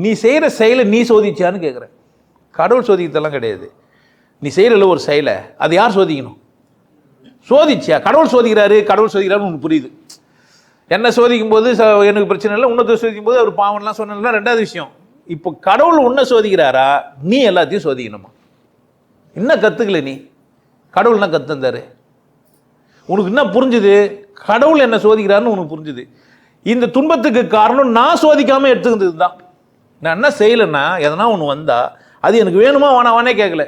நீ செய்கிற செயலை நீ சோதிச்சியான்னு கேட்குறேன் கடவுள் சோதிக்கிறதெல்லாம் கிடையாது. நீ செய்கிறல ஒரு செயலை அது யார் சோதிக்கணும்? சோதிச்சியா? கடவுள் சோதிக்கிறாரு கடவுள் சோதிக்கிறாருன்னு உனக்கு புரியுது. என்ன சோதிக்கும் போது ச- எனக்கு பிரச்சனை இல்லை உன்னத்தை சோதிக்கும் போது அவர் பாவம்லாம் சொன்னதுலாம் ரெண்டாவது விஷயம். இப்போ கடவுள் உன்னை சோதிக்கிறாரா? நீ எல்லாத்தையும் சோதிக்கணுமா? என்ன கற்றுக்கல நீ? கடவுள் என்ன கற்றுந்தாரு உனக்கு என்ன புரிஞ்சுது? கடவுள் என்ன சோதிக்கிறாருன்னு உனக்கு புரிஞ்சுது. இந்த துன்பத்துக்கு காரணம் நான் சோதிக்காமல் எடுத்துக்கிறது தான் நான் என்ன செய்யலைன்னா எதனா ஒன்று வந்தால் அது எனக்கு வேணுமா வேணாவானே கேட்கல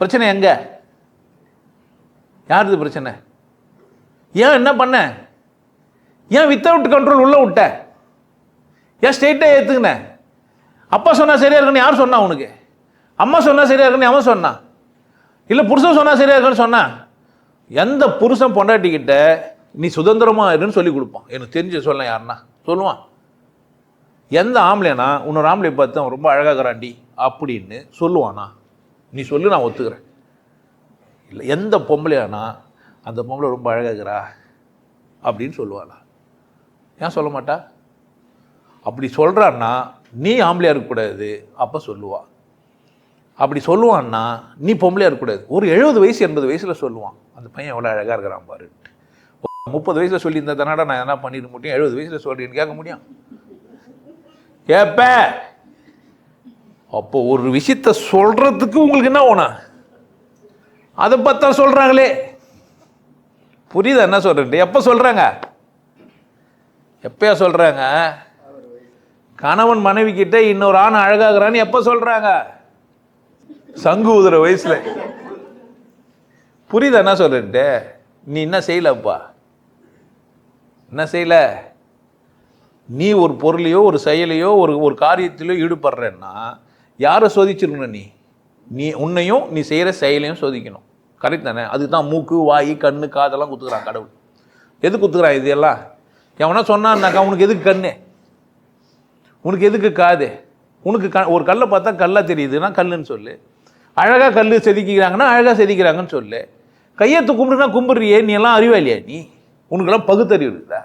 பிரச்சனை எங்கே? யாருது பிரச்சனை? ஏன் என்ன பண்ண? ஏன் வித்தவுட் கண்ட்ரோல் உள்ளே விட்ட ஏன் ஸ்ட்ரெயிட்டாக ஏற்றுக்கின அப்பா சொன்னால் சரியாக இருக்குன்னு யார் சொன்னா உனக்கு? அம்மா சொன்னால் சரியாக இருக்குன்னு அவன் சொன்னான் இல்லை புருஷன் சொன்னால் சரியாக இருக்குன்னு சொன்னான் எந்த புருஷன் பொண்டாட்டிக்கிட்ட நீ சுதந்திரமாக இருன்னு சொல்லி கொடுப்பான். எனக்கு தெரிஞ்சு சொல்ல யாருன்னா? சொல்லுவான். எந்த ஆம்பளைனா இன்னொரு ஆம்பளை பார்த்து அவன் ரொம்ப அழகாகிறாண்டி அப்படின்னு சொல்லுவானா? நீ சொல்லு நான் ஒத்துக்கிறேன். இல்லை எந்த பொம்பளையானா அந்த பொம்பளை ரொம்ப அழகாகிறா அப்படின்னு சொல்லுவாளா? ஏன் சொல்ல மாட்டா? அப்படி சொல்கிறான்னா நீ ஆம்பளையாக இருக்கக்கூடாது அப்போ சொல்லுவா. அப்படி சொல்லுவான்னா நீ பொம்பளையாக இருக்கக்கூடாது. ஒரு எழுபது வயசு எண்பது வயசில் சொல்லுவான் அந்த பையன் எவ்வளோ அழகாக இருக்கிறான் பாரு முப்பது வயசில் சொல்லியிருந்தா தானடா நான் என்ன பண்ணிட முடியும். எழுபது வயசில் சொல்கிறேன்னு கேட்க முடியும். ஏப்ப அப்போ ஒரு விஷயத்த சொல்கிறதுக்கு உங்களுக்கு என்ன ஓனா அதை பார்த்தா சொல்கிறாங்களே புரியுதா என்ன சொல்கிறேன் எப்போ சொல்கிறாங்க எப்பயா சொல்கிறாங்க கணவன் மனைவி கிட்ட இன்னொரு ஆண் அழகாகிறான்னு எப்போ சொல்கிறாங்க சங்கு ஊதுற வயசுல. புரியுதா என்ன சொல்கிறேன்ட்டு நீ என்ன செய்யலப்பா என்ன செய்யல? நீ ஒரு பொருளையோ ஒரு செயலையோ ஒரு ஒரு காரியத்திலோ ஈடுபடுறேன்னா யாரை சோதிச்சிருக்கணும் நீ? நீ உன்னையும் நீ செய்கிற செயலையும் சோதிக்கணும். கரெக்ட் தானே? அதுக்கு தான் மூக்கு வாய் கண் காதெல்லாம் குத்துக்கிறான் கடவுள். எது குத்துக்கிறான் இது எல்லாம் எவனா சொன்னான்னாக்கா உனக்கு எதுக்கு கண்ணு? உனக்கு எதுக்கு காது? உனக்கு க ஒரு கல்லை பார்த்தா கல்லாக தெரியுதுன்னா கல்லுன்னு சொல்லு. அழகாக கல் செதுக்கிக்கிறாங்கன்னா அழகாக செதுக்கிறாங்கன்னு சொல்லு. கையெழுத்து கும்பிடுனா கும்பிட்றியே நீ எல்லாம் அறிவாளியா நீ? உனக்கெல்லாம் பகுத்தறிவு இருக்குதா?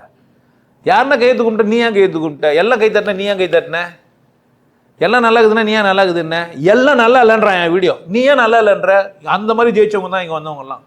யாருன்னா கையெழுத்து கும்பிட்ட நீ ஏன் கையெழுத்து கும்பிட்ட? எல்லாம் கை தட்டின நீ ஏன் கை தட்டின? எல்லாம் நல்லா இருக்குதுன்னா நீ ஏன் நல்லா இருக்குதுன்னு? எல்லாம் நல்லா இல்லைன்றான் என் வீடியோ. நீ ஏன் நல்லா இல்லைன்ற? அந்த மாதிரி ஜெயிச்சவங்க தான் இங்கே வந்தவங்கலாம்.